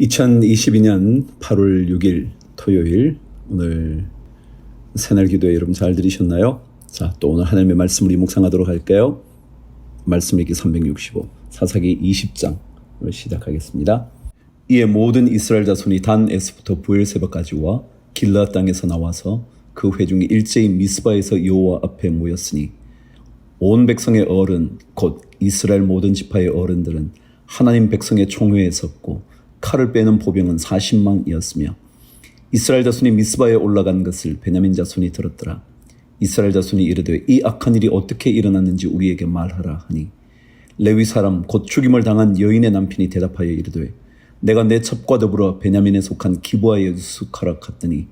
2022년 8월 6일 토요일 오늘 새날 기도회 여러분 잘 들으셨나요? 자, 또 오늘 하나님의 말씀을 묵상하도록 할까요? 말씀 읽기 365 사사기 20장을 시작하겠습니다. 이에 모든 이스라엘 자손이 단에서부터 부엘세바까지 와 길라 땅에서 나와서 그 회중이 일제히 미스바에서 여호와 앞에 모였으니 온 백성의 어른 곧 이스라엘 모든 지파의 어른들은 하나님 백성의 총회에 섰고 칼을 빼는 보병은 40만이었으며 이스라엘 자손이 미스바에 올라간 것을 베냐민 자손이 들었더라. 이스라엘 자손이 이르되 이 악한 일이 어떻게 일어났는지 우리에게 말하라 하니 레위 사람 곧 죽임을 당한 여인의 남편이 대답하여 이르되 내가 내 첩과 더불어 베냐민에 속한 기부아에 유숙하라 갔더니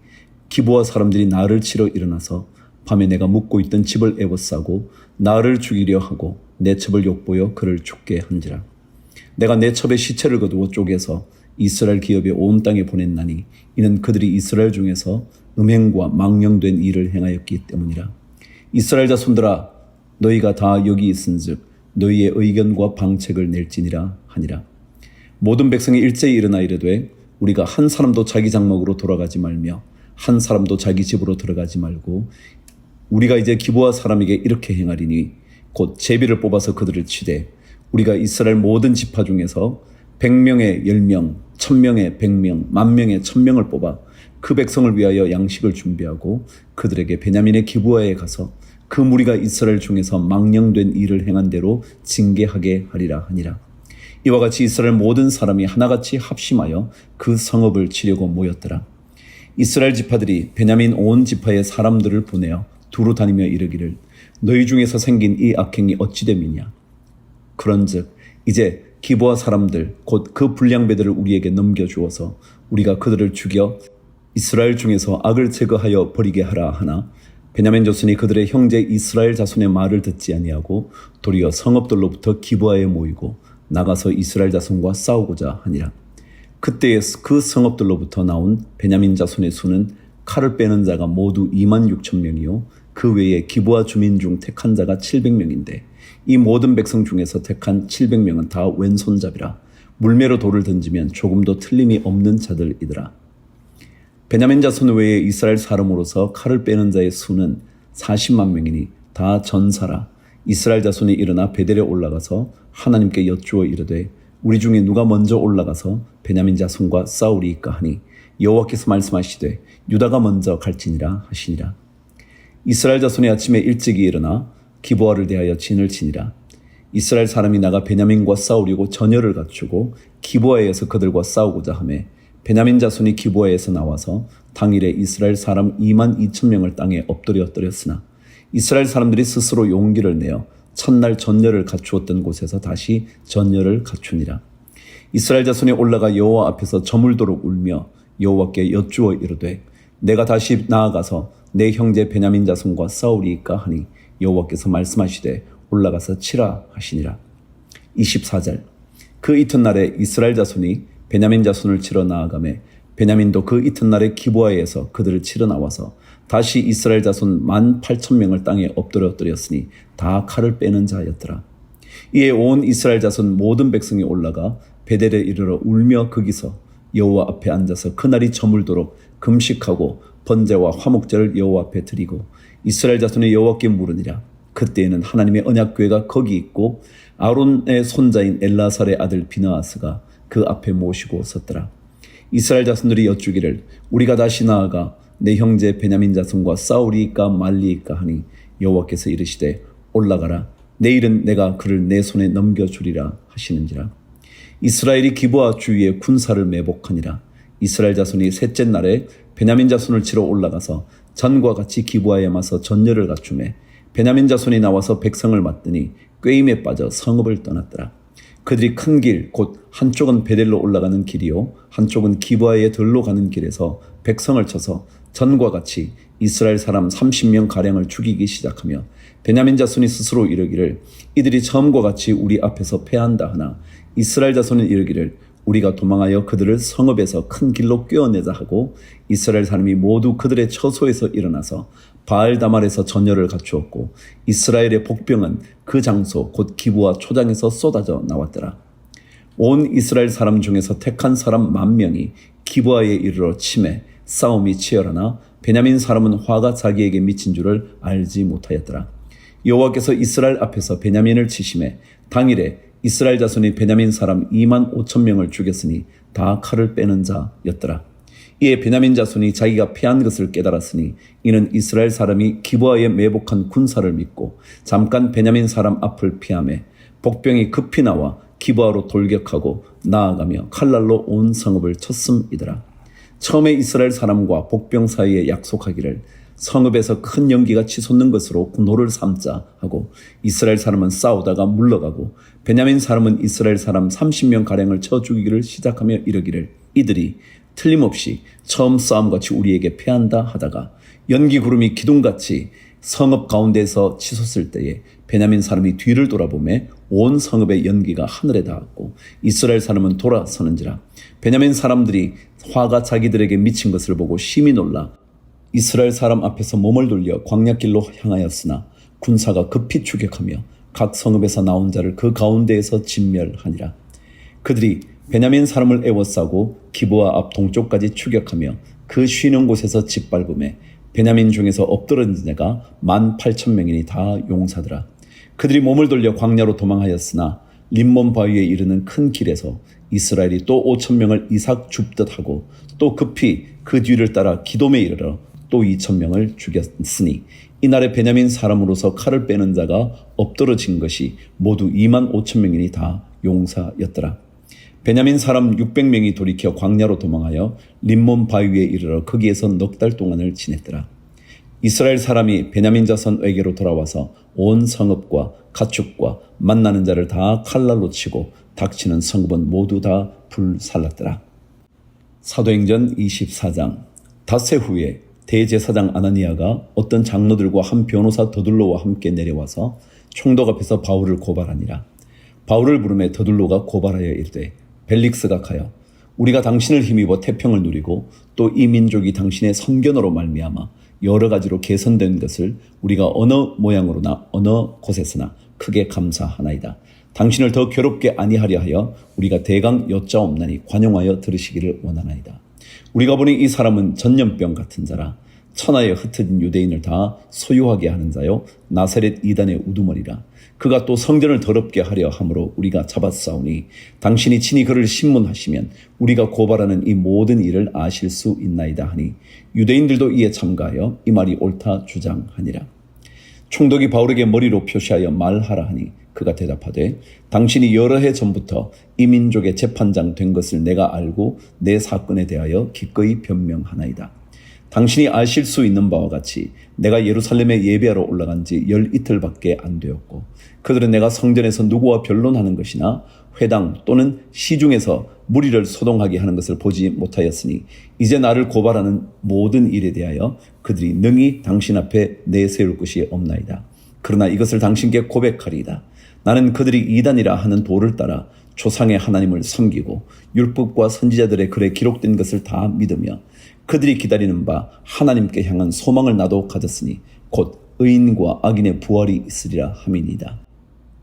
기부아 사람들이 나를 치러 일어나서 밤에 내가 묵고 있던 집을 에워싸고 나를 죽이려 하고 내 첩을 욕보여 그를 죽게 한지라 내가 내 첩의 시체를 거두어 쪼개서 이스라엘 기업의 온 땅에 보냈나니 이는 그들이 이스라엘 중에서 음행과 망령된 일을 행하였기 때문이라. 이스라엘 자손들아 너희가 다 여기 있은즉 너희의 의견과 방책을 낼지니라 하니라. 모든 백성이 일제히 일어나 이르되 우리가 한 사람도 자기 장막으로 돌아가지 말며 한 사람도 자기 집으로 들어가지 말고 우리가 이제 기부와 사람에게 이렇게 행하리니 곧 제비를 뽑아서 그들을 치되 우리가 이스라엘 모든 지파 중에서 100명의 10명, 1000명의 100명, 만명의 1000명을 뽑아 그 백성을 위하여 양식을 준비하고 그들에게 베냐민의 기부하에 가서 그 무리가 이스라엘 중에서 망령된 일을 행한 대로 징계하게 하리라 하니라. 이와 같이 이스라엘 모든 사람이 하나같이 합심하여 그 성읍을 치려고 모였더라. 이스라엘 지파들이 베냐민 온 지파의 사람들을 보내어 두루 다니며 이르기를 너희 중에서 생긴 이 악행이 어찌 됨이냐 그런즉 이제 기부와 사람들 곧 그 불량배들을 우리에게 넘겨 주어서 우리가 그들을 죽여 이스라엘 중에서 악을 제거하여 버리게 하라 하나. 베냐민 조선이 그들의 형제 이스라엘 자손의 말을 듣지 아니하고 도리어 성읍들로부터 기부하에 모이고 나가서 이스라엘 자손과 싸우고자 하니라. 그때에 그 성읍들로부터 나온 베냐민 자손의 수는 칼을 빼는 자가 모두 2만 6천 명이요. 그 외에 기부하 주민 중 택한 자가 700명인데 이 모든 백성 중에서 택한 700명은 다 왼손잡이라 물매로 돌을 던지면 조금도 틀림이 없는 자들이더라. 베냐민 자손 외에 이스라엘 사람으로서 칼을 빼는 자의 수는 40만 명이니 다 전사라. 이스라엘 자손이 일어나 베델에 올라가서 하나님께 여쭈어 이르되 우리 중에 누가 먼저 올라가서 베냐민 자손과 싸우리이까 하니 여호와께서 말씀하시되 유다가 먼저 갈지니라 하시니라. 이스라엘 자손이 아침에 일찍이 일어나 기부아를 대하여 진을 치니라. 이스라엘 사람이 나가 베냐민과 싸우려고 전열을 갖추고 기부아에서 그들과 싸우고자 하매 베냐민 자손이 기부아에서 나와서 당일에 이스라엘 사람 2만 2천 명을 땅에 엎드려 떨었으나 이스라엘 사람들이 스스로 용기를 내어 첫날 전열을 갖추었던 곳에서 다시 전열을 갖추니라. 이스라엘 자손이 올라가 여호와 앞에서 저물도록 울며 여호와께 여쭈어 이르되 내가 다시 나아가서 내 형제 베냐민 자손과 싸우리이까 하니 여호와께서 말씀하시되 올라가서 치라 하시니라. 24절 그 이튿날에 이스라엘 자손이 베냐민 자손을 치러 나아가매 베냐민도 그 이튿날에 기부하에서 그들을 치러 나와서 다시 이스라엘 자손 만 팔천 명을 땅에 엎드려뜨렸으니 다 칼을 빼는 자였더라. 이에 온 이스라엘 자손 모든 백성이 올라가 베델에 이르러 울며 거기서 여호와 앞에 앉아서 그날이 저물도록 금식하고 번제와 화목제를 여호와 앞에 드리고 이스라엘 자손의 여호와께 물으니라. 그때에는 하나님의 언약궤가 거기 있고 아론의 손자인 엘라살의 아들 비나아스가 그 앞에 모시고 섰더라. 이스라엘 자손들이 여쭈기를 우리가 다시 나아가 내 형제 베냐민 자손과 싸우리이까 말리이까 하니 여호와께서 이르시되 올라가라 내일은 내가 그를 내 손에 넘겨주리라 하시는지라 이스라엘이 기부와 주위에 군사를 매복하니라 이스라엘 자손이 셋째 날에 베냐민 자손을 치러 올라가서 전과 같이 기부하에 맞서 전열을 갖추매 베냐민 자손이 나와서 백성을 맞더니 꾀임에 빠져 성읍을 떠났더라. 그들이 큰 길, 곧 한쪽은 베델로 올라가는 길이요, 한쪽은 기부하에 들로 가는 길에서 백성을 쳐서 전과 같이 이스라엘 사람 30명 가량을 죽이기 시작하며 베냐민 자손이 스스로 이르기를 이들이 처음과 같이 우리 앞에서 패한다 하나 이스라엘 자손은 이르기를 우리가 도망하여 그들을 성읍에서 큰 길로 꿰어내자 하고 이스라엘 사람이 모두 그들의 처소에서 일어나서 바알 다말에서 전열을 갖추었고 이스라엘의 복병은 그 장소 곧 기부와 초장에서 쏟아져 나왔더라. 온 이스라엘 사람 중에서 택한 사람 만 명이 기브아에 이르러 침해 싸움이 치열하나 베냐민 사람은 화가 자기에게 미친 줄을 알지 못하였더라. 여호와께서 이스라엘 앞에서 베냐민을 치심해 당일에 이스라엘 자손이 베냐민 사람 2만 5천 명을 죽였으니 다 칼을 빼는 자였더라. 이에 베냐민 자손이 자기가 패한 것을 깨달았으니 이는 이스라엘 사람이 기브아에 매복한 군사를 믿고 잠깐 베냐민 사람 앞을 피함에 복병이 급히 나와 기브아로 돌격하고 나아가며 칼날로 온 성읍을 쳤음이더라. 처음에 이스라엘 사람과 복병 사이에 약속하기를 성읍에서 큰 연기가 치솟는 것으로 군호를 삼자 하고 이스라엘 사람은 싸우다가 물러가고 베냐민 사람은 이스라엘 사람 30명 가량을 쳐 죽이기를 시작하며 이르기를 이들이 틀림없이 처음 싸움같이 우리에게 패한다 하다가 연기 구름이 기둥같이 성읍 가운데에서 치솟을 때에 베냐민 사람이 뒤를 돌아보매 온 성읍의 연기가 하늘에 닿았고 이스라엘 사람은 돌아서는지라 베냐민 사람들이 화가 자기들에게 미친 것을 보고 심히 놀라 이스라엘 사람 앞에서 몸을 돌려 광야길로 향하였으나 군사가 급히 추격하며 각 성읍에서 나온 자를 그 가운데에서 진멸하니라. 그들이 베냐민 사람을 애워싸고 기브아 앞 동쪽까지 추격하며 그 쉬는 곳에서 짓밟음에 베냐민 중에서 엎드러진 자가 만 팔천 명이니 다 용사더라. 그들이 몸을 돌려 광야로 도망하였으나 림몬 바위에 이르는 큰 길에서 이스라엘이 또 오천 명을 이삭 줍듯 하고 또 급히 그 뒤를 따라 기돔에 이르러 또 이천 명을 죽였으니 이날에 베냐민 사람으로서 칼을 빼는 자가 엎드러진 것이 모두 2만 5천 명이니 다 용사였더라. 베냐민 사람 600명이 돌이켜 광야로 도망하여 림몬 바위에 이르러 거기에서 넉 달 동안을 지냈더라. 이스라엘 사람이 베냐민 자손에게로 돌아와서 온 성읍과 가축과 만나는 자를 다 칼날로 치고 닥치는 성읍은 모두 다 불살랐더라. 사도행전 24장 닷새 후에 대제사장 아나니아가 어떤 장로들과 한 변호사 더둘로와 함께 내려와서 총독 앞에서 바울을 고발하니라. 바울을 부름에 더둘로가 고발하여 이르되 벨릭스가 가여 우리가 당신을 힘입어 태평을 누리고 또 이 민족이 당신의 선견으로 말미암아 여러 가지로 개선된 것을 우리가 어느 모양으로나 어느 곳에서나 크게 감사하나이다. 당신을 더 괴롭게 아니하려 하여 우리가 대강 여짜옵나니 관용하여 들으시기를 원하나이다. 우리가 보니 이 사람은 전염병 같은 자라 천하에 흩어진 유대인을 다 소유하게 하는 자요 나사렛 이단의 우두머리라. 그가 또 성전을 더럽게 하려 함으로 우리가 잡았사오니 당신이 친히 그를 신문하시면 우리가 고발하는 이 모든 일을 아실 수 있나이다 하니 유대인들도 이에 참가하여 이 말이 옳다 주장하니라. 총독이 바울에게 머리로 표시하여 말하라 하니 그가 대답하되 당신이 여러 해 전부터 이 민족의 재판장 된 것을 내가 알고 내 사건에 대하여 기꺼이 변명하나이다. 당신이 아실 수 있는 바와 같이 내가 예루살렘에 예배하러 올라간 지 열 이틀밖에 안 되었고 그들은 내가 성전에서 누구와 변론하는 것이나 회당 또는 시중에서 무리를 소동하게 하는 것을 보지 못하였으니 이제 나를 고발하는 모든 일에 대하여 그들이 능히 당신 앞에 내세울 것이 없나이다. 그러나 이것을 당신께 고백하리이다. 나는 그들이 이단이라 하는 도를 따라 조상의 하나님을 섬기고 율법과 선지자들의 글에 기록된 것을 다 믿으며 그들이 기다리는 바 하나님께 향한 소망을 나도 가졌으니 곧 의인과 악인의 부활이 있으리라 함이니이다.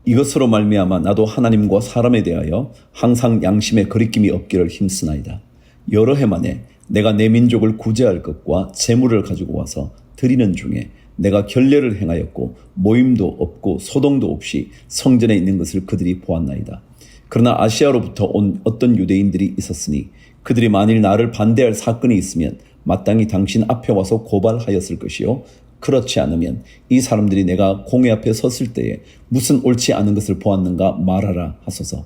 이것으로 말미암아 나도 하나님과 사람에 대하여 항상 양심의 거리낌이 없기를 힘쓰나이다. 여러 해 만에 내가 내 민족을 구제할 것과 재물을 가지고 와서 드리는 중에 내가 결례를 행하였고 모임도 없고 소동도 없이 성전에 있는 것을 그들이 보았나이다. 그러나 아시아로부터 온 어떤 유대인들이 있었으니 그들이 만일 나를 반대할 사건이 있으면 마땅히 당신 앞에 와서 고발하였을 것이요. 그렇지 않으면 이 사람들이 내가 공회 앞에 섰을 때에 무슨 옳지 않은 것을 보았는가 말하라 하소서.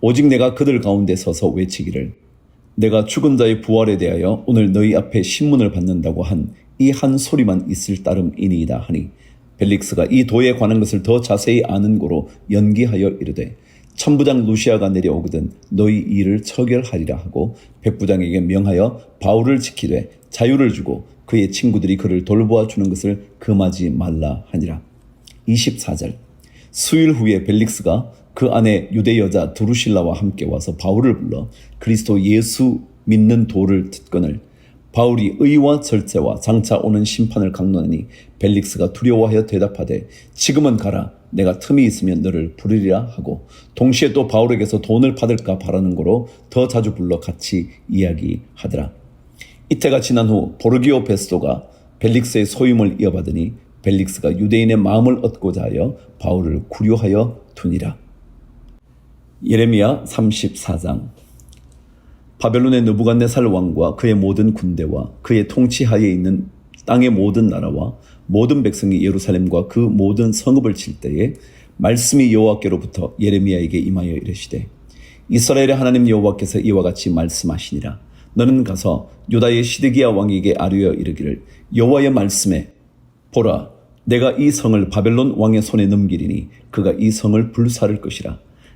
오직 내가 그들 가운데 서서 외치기를 내가 죽은 자의 부활에 대하여 오늘 너희 앞에 신문을 받는다고 한 이 한 소리만 있을 따름이니이다 하니 벨릭스가 이 도에 관한 것을 더 자세히 아는 고로 연기하여 이르되 천부장 루시아가 내려오거든 너희 일을 처결하리라 하고 백부장에게 명하여 바울을 지키되 자유를 주고 그의 친구들이 그를 돌보아 주는 것을 금하지 말라 하니라. 24절 수일 후에 벨릭스가 그 안에 유대 여자 두루실라와 함께 와서 바울을 불러 그리스도 예수 믿는 도를 듣거늘 바울이 의와 절제와 장차 오는 심판을 강론하니 벨릭스가 두려워하여 대답하되 지금은 가라 내가 틈이 있으면 너를 부르리라 하고 동시에 또 바울에게서 돈을 받을까 바라는 거로 더 자주 불러 같이 이야기하더라. 이때가 지난 후 보르기오 베스도가 벨릭스의 소임을 이어받으니 벨릭스가 유대인의 마음을 얻고자 하여 바울을 구류하여 두니라. 예레미야 34장 바벨론의 느부갓네살 왕과 그의 모든 군대와 그의 통치하에 있는 땅의 모든 나라와 모든 백성이 예루살렘과 그 모든 성읍을 칠 때에 말씀이 여호와께로부터 예레미야에게 임하여 이르시되 이스라엘의 하나님 여호와께서 이와 같이 말씀하시니라. 너는 가서 유다의 시드기야 왕에게 아뢰어 이르기를 여호와의 말씀에 보라. 내가 이 성을 바벨론 왕의 손에 넘기리니 그가 이 성을 불사를 것이라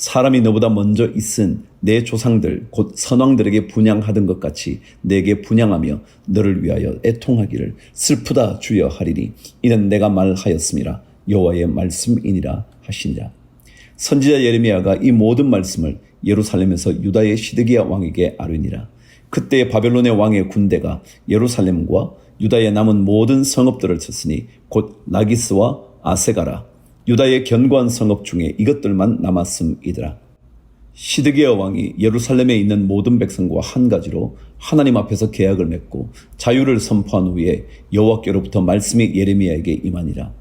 사람이 너보다 먼저 있은 내 조상들 곧 선왕들에게 분양하던 것 같이 내게 분양하며 너를 위하여 애통하기를 슬프다 주여 하리니 이는 내가 말하였음이라 여호와의 말씀이니라 하시니라 선지자 예레미야가 이 모든 말씀을 예루살렘에서 유다의 시드기야 왕에게 아뢰니라. 그때 바벨론의 왕의 군대가 예루살렘과 유다의 남은 모든 성읍들을 쳤으니 곧 나기스와 아세가라 유다의 견고한 성읍 중에 이것들만 남았음이더라. 시드기야 왕이 예루살렘에 있는 모든 백성과 한 가지로 하나님 앞에서 계약을 맺고 자유를 선포한 후에 여호와께로부터 말씀이 예레미야에게 임하니라.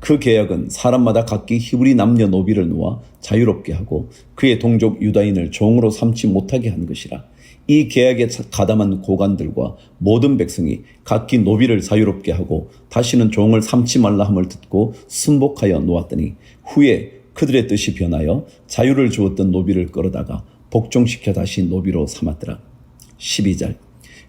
그 계약은 사람마다 각기 히브리 남녀 노비를 놓아 자유롭게 하고 그의 동족 유다인을 종으로 삼지 못하게 한 것이라. 이 계약에 가담한 고관들과 모든 백성이 각기 노비를 자유롭게 하고 다시는 종을 삼지 말라 함을 듣고 순복하여 놓았더니 후에 그들의 뜻이 변하여 자유를 주었던 노비를 끌어다가 복종시켜 다시 노비로 삼았더라. 12절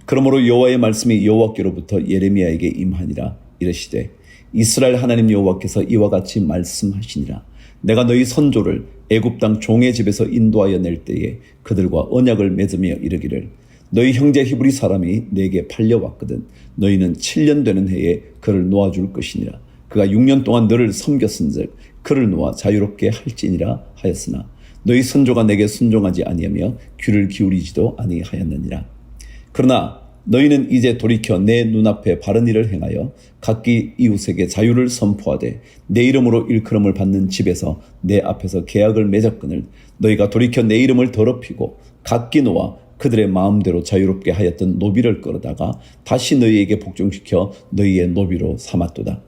그러므로 여호와의 말씀이 여호와께로부터 예레미야에게 임하니라 이르시되 이스라엘 하나님 여호와께서 이와 같이 말씀하시니라 내가 너희 선조를 애굽 땅 종의 집에서 인도하여 낼 때에 그들과 언약을 맺으며 이르기를 너희 형제 히브리 사람이 내게 팔려왔거든 너희는 7년 되는 해에 그를 놓아줄 것이니라. 그가 6년 동안 너를 섬겼은즉 그를 놓아 자유롭게 할지니라 하였으나 너희 선조가 내게 순종하지 아니하며 귀를 기울이지도 아니하였느니라. 그러나 너희는 이제 돌이켜 내 눈앞에 바른 일을 행하여 각기 이웃에게 자유를 선포하되 내 이름으로 일컬음을 받는 집에서 내 앞에서 계약을 맺었거늘 너희가 돌이켜 내 이름을 더럽히고 각기 놓아 그들의 마음대로 자유롭게 하였던 노비를 끌어다가 다시 너희에게 복종시켜 너희의 노비로 삼았도다.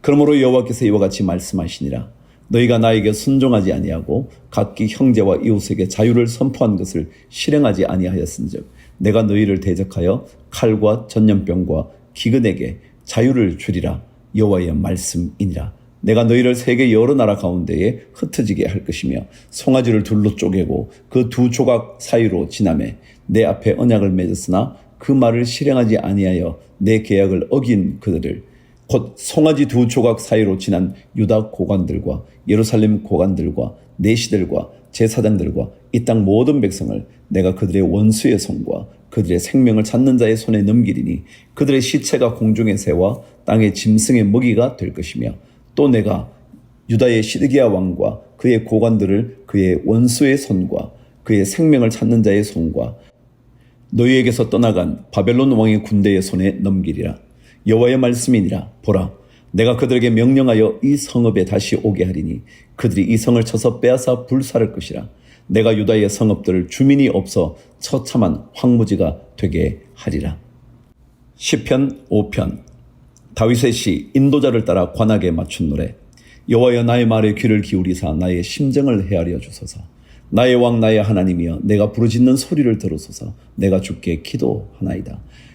그러므로 여호와께서 이와 같이 말씀하시니라 너희가 나에게 순종하지 아니하고 각기 형제와 이웃에게 자유를 선포한 것을 실행하지 아니하였은즉 내가 너희를 대적하여 칼과 전염병과 기근에게 자유를 주리라. 여호와의 말씀이니라. 내가 너희를 세계 여러 나라 가운데에 흩어지게 할 것이며 송아지를 둘로 쪼개고 그 두 조각 사이로 지나매 내 앞에 언약을 맺었으나 그 말을 실행하지 아니하여 내 계약을 어긴 그들을 곧 송아지 두 조각 사이로 지난 유다 고관들과 예루살렘 고관들과 내시들과 제사장들과 이 땅 모든 백성을 내가 그들의 원수의 손과 그들의 생명을 찾는 자의 손에 넘기리니 그들의 시체가 공중의 새와 땅의 짐승의 먹이가 될 것이며 또 내가 유다의 시드기야 왕과 그의 고관들을 그의 원수의 손과 그의 생명을 찾는 자의 손과 너희에게서 떠나간 바벨론 왕의 군대의 손에 넘기리라 여호와의 말씀이니라. 보라 내가 그들에게 명령하여 이 성읍에 다시 오게 하리니 그들이 이 성을 쳐서 빼앗아 불사를 것이라. 내가 유다의 성읍들을 주민이 없어 처참한 황무지가 되게 하리라. 시편 5편. 다윗의 시 인도자를 따라 관하게 맞춘 노래. 여호와여 나의 말에 귀를 기울이사 나의 심정을 헤아려 주소서. 나의 왕 나의 하나님이여 내가 부르짖는 소리를 들으소서. 내가 주께 기도하나이다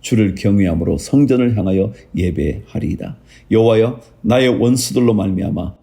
주를 경외함으로 성전을 향하여 예배하리이다. 여호와여 나의 원수들로 말미암아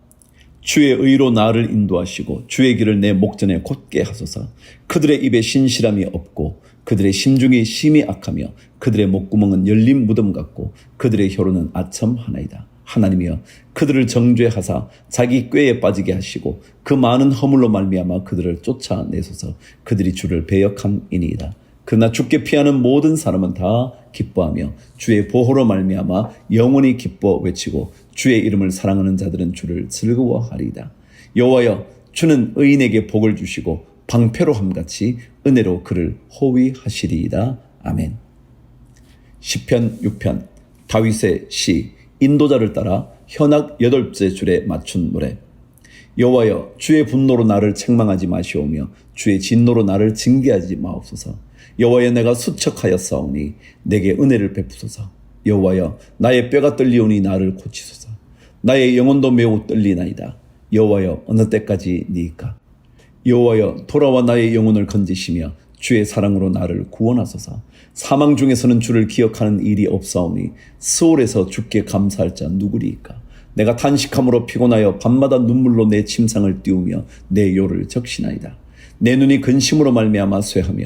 주의 의로 나를 인도하시고 주의 길을 내 목전에 곧게 하소서. 그들의 입에 신실함이 없고 그들의 심중이 심히 악하며 그들의 목구멍은 열린 무덤 같고 그들의 혀로는 아첨 하나이다. 하나님이여 그들을 정죄하사 자기 꾀에 빠지게 하시고 그 많은 허물로 말미암아 그들을 쫓아내소서 그들이 주를 배역함이니이다. 그러나 주께 피하는 모든 사람은 다 기뻐하며 주의 보호로 말미암아 영원히 기뻐 외치고 주의 이름을 사랑하는 자들은 주를 즐거워하리이다. 여호와여 주는 의인에게 복을 주시고 방패로 함 같이 은혜로 그를 호위하시리이다. 아멘. 시편 6편 다윗의 시 인도자를 따라 현악 여덟째 줄에 맞춘 노래 여호와여 주의 분노로 나를 책망하지 마시오며 주의 진노로 나를 징계하지 마옵소서 여호와여 내가 수척하였사오니 내게 은혜를 베푸소서 여호와여 나의 뼈가 떨리오니 나를 고치소서 나의 영혼도 매우 떨리나이다 여호와여 어느 때까지 니까 여호와여 돌아와 나의 영혼을 건지시며 주의 사랑으로 나를 구원하소서. 사망 중에서는 주를 기억하는 일이 없사오니 스올에서 주께 감사할 자 누구리이까? 내가 탄식함으로 피곤하여 밤마다 눈물로 내 침상을 띄우며 내 요를 적시나이다. 내 눈이 근심으로 말미암아 쇠하며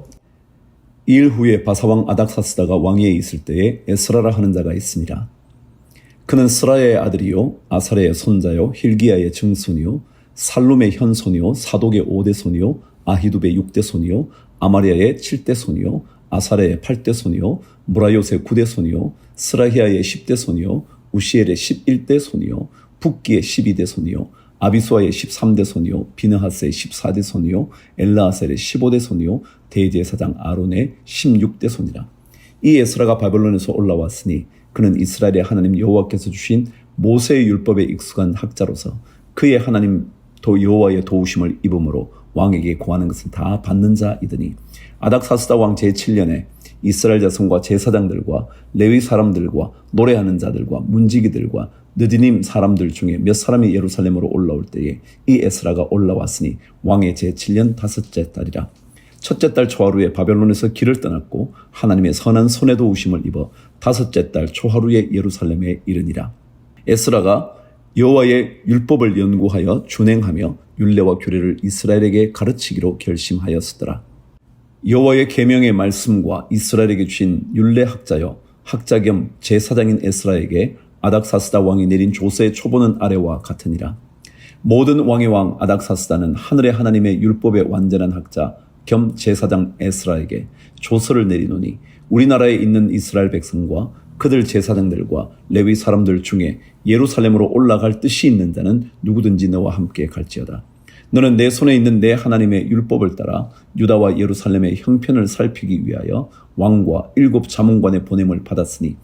일 후에 바사왕 아닥사스다가 왕위에 있을 때에 에스라라 하는 자가 있습니다. 그는 스라의 아들이요 아사레의 손자요 힐기야의 증손이요 살룸의 현손이요 사독의 오대손이요 아히두의 육대손이요 아마리아의 칠대손이요 아사레의 8대 손이요, 무라요의 9대 손이요, 스라히아의 10대 손이요, 우시엘의 11대 손이요, 북기의 12대 손이요, 아비수아의 13대 손이요, 비느하스의 14대 손이요, 엘라하셀의 15대 손이요, 대제사장 아론의 16대 손이라. 이 에스라가 바벨론에서 올라왔으니 그는 이스라엘의 하나님 여호와께서 주신 모세의 율법에 익숙한 학자로서 그의 하나님 도 여호와의 도우심을 입음으로 왕에게 구하는 것은 다 받는 자이더니 아닥사스다 왕 제7년에 이스라엘 자손과 제사장들과 레위 사람들과 노래하는 자들과 문지기들과 느디님 사람들 중에 몇 사람이 예루살렘으로 올라올 때에 이 에스라가 올라왔으니 왕의 제7년 다섯째 달이라. 첫째 달 초하루에 바벨론에서 길을 떠났고 하나님의 선한 손에 도우심을 입어 다섯째 달 초하루에 예루살렘에 이르니라. 에스라가 여호와의 율법을 연구하여 준행하며 율례와 규례를 이스라엘에게 가르치기로 결심하였더라. 여호와의 계명의 말씀과 이스라엘에게 주신 율례 학자여 학자 겸 제사장인 에스라에게 아닥사스다 왕이 내린 조서의 초보는 아래와 같으니라. 모든 왕의 왕 아닥사스다는 하늘의 하나님의 율법의 완전한 학자 겸 제사장 에스라에게 조서를 내리노니 우리나라에 있는 이스라엘 백성과 그들 제사장들과 레위 사람들 중에 예루살렘으로 올라갈 뜻이 있는 자는 누구든지 너와 함께 갈지어다. 너는 내 손에 있는 내 하나님의 율법을 따라 유다와 예루살렘의 형편을 살피기 위하여 왕과 일곱 자문관의 보냄을 받았으니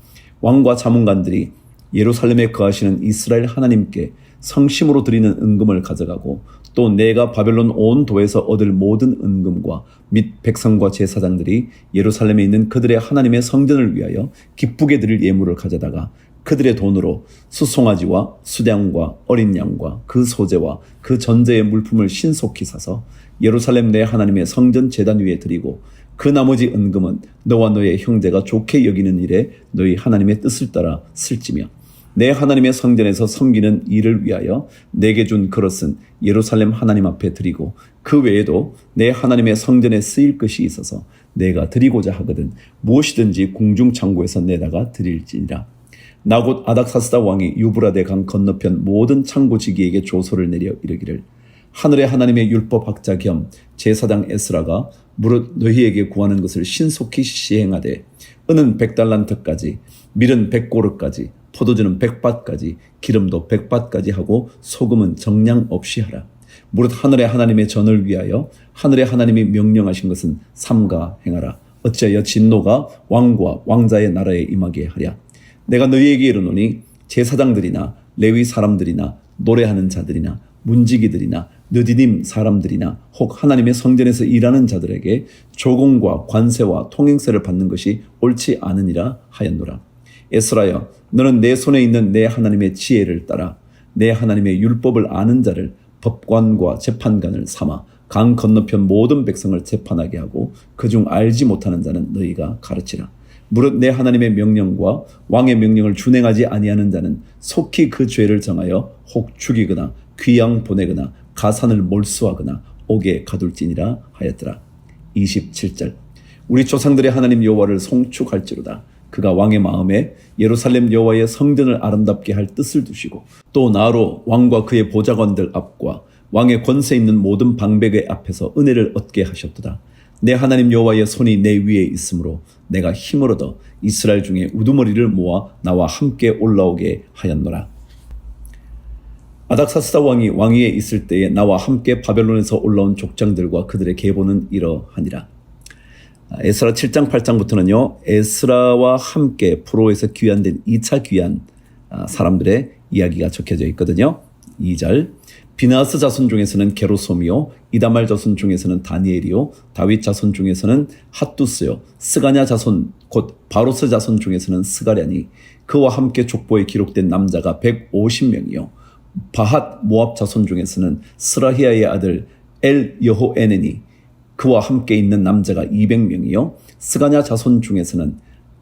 왕과 자문관들이 예루살렘에 거하시는 이스라엘 하나님께 성심으로 드리는 은금을 가져가고 또 내가 바벨론 온 도에서 얻을 모든 은금과 및 백성과 제사장들이 예루살렘에 있는 그들의 하나님의 성전을 위하여 기쁘게 드릴 예물을 가져다가 그들의 돈으로 수송아지와 수량과 어린 양과 그 소재와 그 전제의 물품을 신속히 사서 예루살렘 내 하나님의 성전 재단 위에 드리고 그 나머지 은금은 너와 너의 형제가 좋게 여기는 일에 너희 하나님의 뜻을 따라 쓸지며 내 하나님의 성전에서 섬기는 일을 위하여 내게 준 그릇은 예루살렘 하나님 앞에 드리고 그 외에도 내 하나님의 성전에 쓰일 것이 있어서 내가 드리고자 하거든 무엇이든지 궁중 창고에서 내다가 드릴지니라. 나곧 아닥사스다 왕이 유브라데 강 건너편 모든 창고 지기에게 조서를 내려 이르기를 하늘의 하나님의 율법 학자 겸 제사장 에스라가 무릇 너희에게 구하는 것을 신속히 시행하되 은은 백달란트까지 밀은 백고르까지 포도주는 백밭까지 기름도 백밭까지 하고 소금은 정량 없이 하라. 무릇 하늘의 하나님의 전을 위하여 하늘의 하나님이 명령하신 것은 삼가 행하라. 어찌하여 진노가 왕과 왕자의 나라에 임하게 하랴. 내가 너희에게 이르노니 제사장들이나 레위 사람들이나 노래하는 자들이나 문지기들이나 느디님 사람들이나 혹 하나님의 성전에서 일하는 자들에게 조공과 관세와 통행세를 받는 것이 옳지 않으니라 하였노라. 에스라여 너는 내 손에 있는 내 하나님의 지혜를 따라 내 하나님의 율법을 아는 자를 법관과 재판관을 삼아 강 건너편 모든 백성을 재판하게 하고 그중 알지 못하는 자는 너희가 가르치라. 무릇 내 하나님의 명령과 왕의 명령을 준행하지 아니하는 자는 속히 그 죄를 정하여 혹 죽이거나 귀양 보내거나 가산을 몰수하거나 옥에 가둘지니라 하였더라. 27절 우리 조상들의 하나님 여호와를 송축할지로다. 그가 왕의 마음에 예루살렘 여호와의 성전을 아름답게 할 뜻을 두시고 또 나로 왕과 그의 보좌관들 앞과 왕의 권세 있는 모든 방백의 앞에서 은혜를 얻게 하셨도다. 내 하나님 여호와의 손이 내 위에 있으므로 내가 힘을 얻어 이스라엘 중에 우두머리를 모아 나와 함께 올라오게 하였노라. 아닥사스다 왕이 왕위에 있을 때에 나와 함께 바벨론에서 올라온 족장들과 그들의 계보는 이러하니라. 에스라 7장 8장부터는요. 에스라와 함께 프로에서 귀환된 2차 귀환 아, 사람들의 이야기가 적혀져 있거든요. 2절 비나스 자손 중에서는 게로솜이요 이다말 자손 중에서는 다니엘이요 다윗 자손 중에서는 핫두스요 스가냐 자손 곧 바로스 자손 중에서는 스가랴니 그와 함께 족보에 기록된 남자가 150명이요 바핫 모압 자손 중에서는 스라히아의 아들 엘 여호에네니 그와 함께 있는 남자가 200명이요 스가냐 자손 중에서는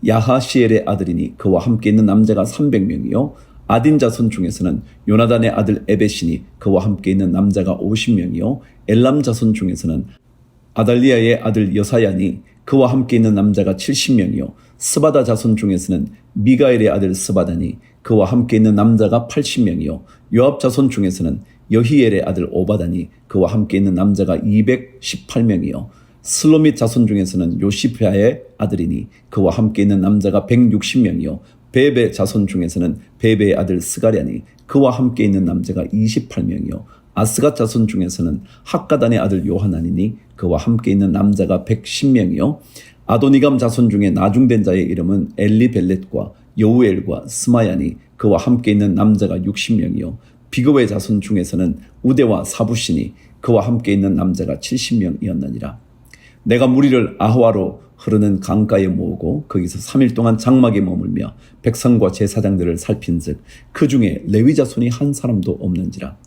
야하시엘의 아들이니 그와 함께 있는 남자가 300명이요 아딘 자손 중에서는 요나단의 아들 에베시니 그와 함께 있는 남자가 50명이요 엘람 자손 중에서는 아달리아의 아들 여사야니 그와 함께 있는 남자가 70명이요 스바다 자손 중에서는 미가엘의 아들 스바다니 그와 함께 있는 남자가 80명이요 요압 자손 중에서는 여히엘의 아들 오바다니 그와 함께 있는 남자가 218명이요. 슬로밋 자손 중에서는 요시피아의 아들이니 그와 함께 있는 남자가 160명이요. 베베 자손 중에서는 베베의 아들 스가랴니 그와 함께 있는 남자가 28명이요. 아스갓 자손 중에서는 학가단의 아들 요하나니니 그와 함께 있는 남자가 110명이요. 아도니감 자손 중에 나중된 자의 이름은 엘리벨렛과 여우엘과 스마야니 그와 함께 있는 남자가 60명이요 비그웨 자손 중에서는 우대와 사부시니 그와 함께 있는 남자가 70명이었느니라. 내가 무리를 아하와로 흐르는 강가에 모으고 거기서 3일 동안 장막에 머물며 백성과 제사장들을 살핀즉 그 중에 레위 자손이 한 사람도 없는지라.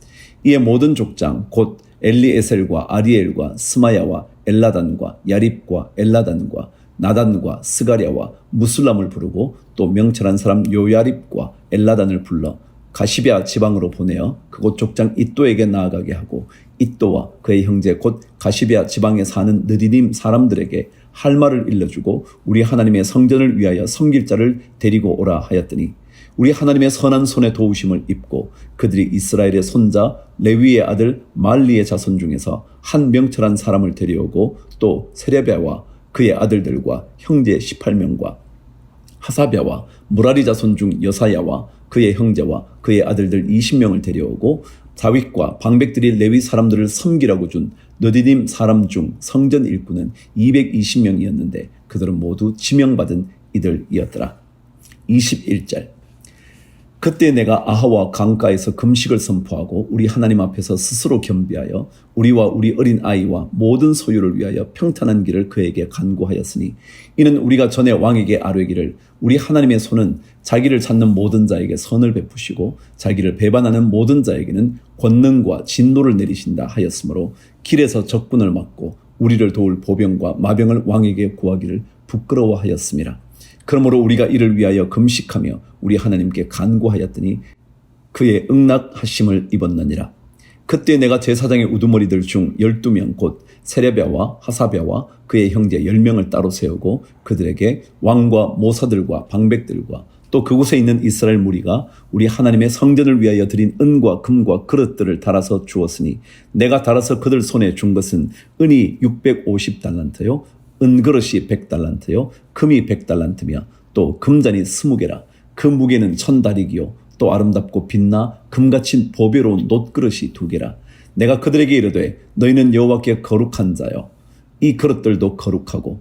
이에 모든 족장 곧 엘리에셀과 아리엘과 스마야와 엘라단과 야립과 엘라단과 나단과 스가랴와 무슬람을 부르고 또 명철한 사람 요야립과 엘라단을 불러 가시베아 지방으로 보내어 그곳 족장 이또에게 나아가게 하고 이또와 그의 형제 곧 가시베아 지방에 사는 느디님 사람들에게 할 말을 일러주고 우리 하나님의 성전을 위하여 섬길 자를 데리고 오라 하였더니 우리 하나님의 선한 손에 도우심을 입고 그들이 이스라엘의 손자 레위의 아들 말리의 자손 중에서 한 명철한 사람을 데려오고 또 세레베와 그의 아들들과 형제 18명과 하사랴와 무라리 자손 중 여사야와 그의 형제와 그의 아들들 20명을 데려오고 다윗과 방백들이 레위 사람들을 섬기라고 준 너디님 사람 중 성전 일꾼은 220명이었는데 그들은 모두 지명받은 이들이었더라. 21절 그때 내가 아하와 강가에서 금식을 선포하고 우리 하나님 앞에서 스스로 겸비하여 우리와 우리 어린 아이와 모든 소유를 위하여 평탄한 길을 그에게 간구하였으니 이는 우리가 전에 왕에게 아뢰기를 우리 하나님의 손은 자기를 찾는 모든 자에게 선을 베푸시고 자기를 배반하는 모든 자에게는 권능과 진노를 내리신다 하였으므로 길에서 적군을 막고 우리를 도울 보병과 마병을 왕에게 구하기를 부끄러워하였습니다. 그러므로 우리가 이를 위하여 금식하며 우리 하나님께 간구하였더니 그의 응낙하심을 입었느니라. 그때 내가 제사장의 우두머리들 중 열두 명곧 세레베와 하사베와 그의 형제 열 명을 따로 세우고 그들에게 왕과 모사들과 방백들과 또 그곳에 있는 이스라엘 무리가 우리 하나님의 성전을 위하여 드린 은과 금과 그릇들을 달아서 주었으니 내가 달아서 그들 손에 준 것은 은이 650달란트요 은그릇이 100달란트요 금이 100달란트며 또 금잔이 20개라. 그 무게는 천다리기요. 또 아름답고 빛나 금같이 보배로운 놋그릇이 두 개라. 내가 그들에게 이르되 너희는 여호와께 거룩한 자요. 이 그릇들도 거룩하고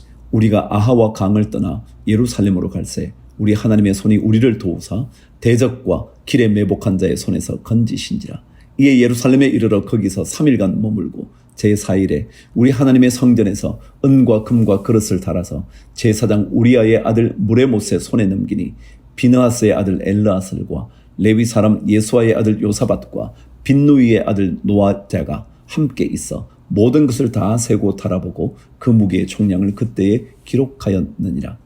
우리가 아하와 강을 떠나 예루살렘으로 갈새 우리 하나님의 손이 우리를 도우사 대적과 길에 매복한 자의 손에서 건지신지라. 이에 예루살렘에 이르러 거기서 3일간 머물고 제4일에 우리 하나님의 성전에서 은과 금과 그릇을 달아서 제사장 우리아의 아들 무레못의 손에 넘기니 비느하스의 아들 엘르아슬과 레위 사람 예수아의 아들 요사밭과 빈누이의 아들 노아자가 함께 있어 모든 것을 다 세고 달아보고 그 무게의 총량을 그때에 기록하였느니라.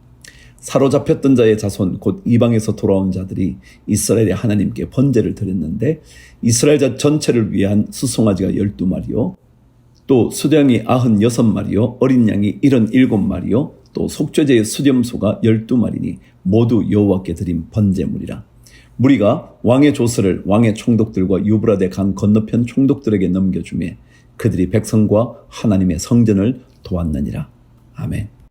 사로잡혔던 자의 자손 곧 이방에서 돌아온 자들이 이스라엘의 하나님께 번제를 드렸는데 이스라엘 자 전체를 위한 수송아지가 열두 마리요 또 수량이 아흔 여섯 마리요 어린 양이 일흔 일곱 마리요 또 속죄제의 수렴소가 열두 마리니 모두 여호와께 드린 번제물이라 무리가 왕의 조서를 왕의 총독들과 유브라데 강 건너편 총독들에게 넘겨주매 그들이 백성과 하나님의 성전을 도왔느니라 아멘.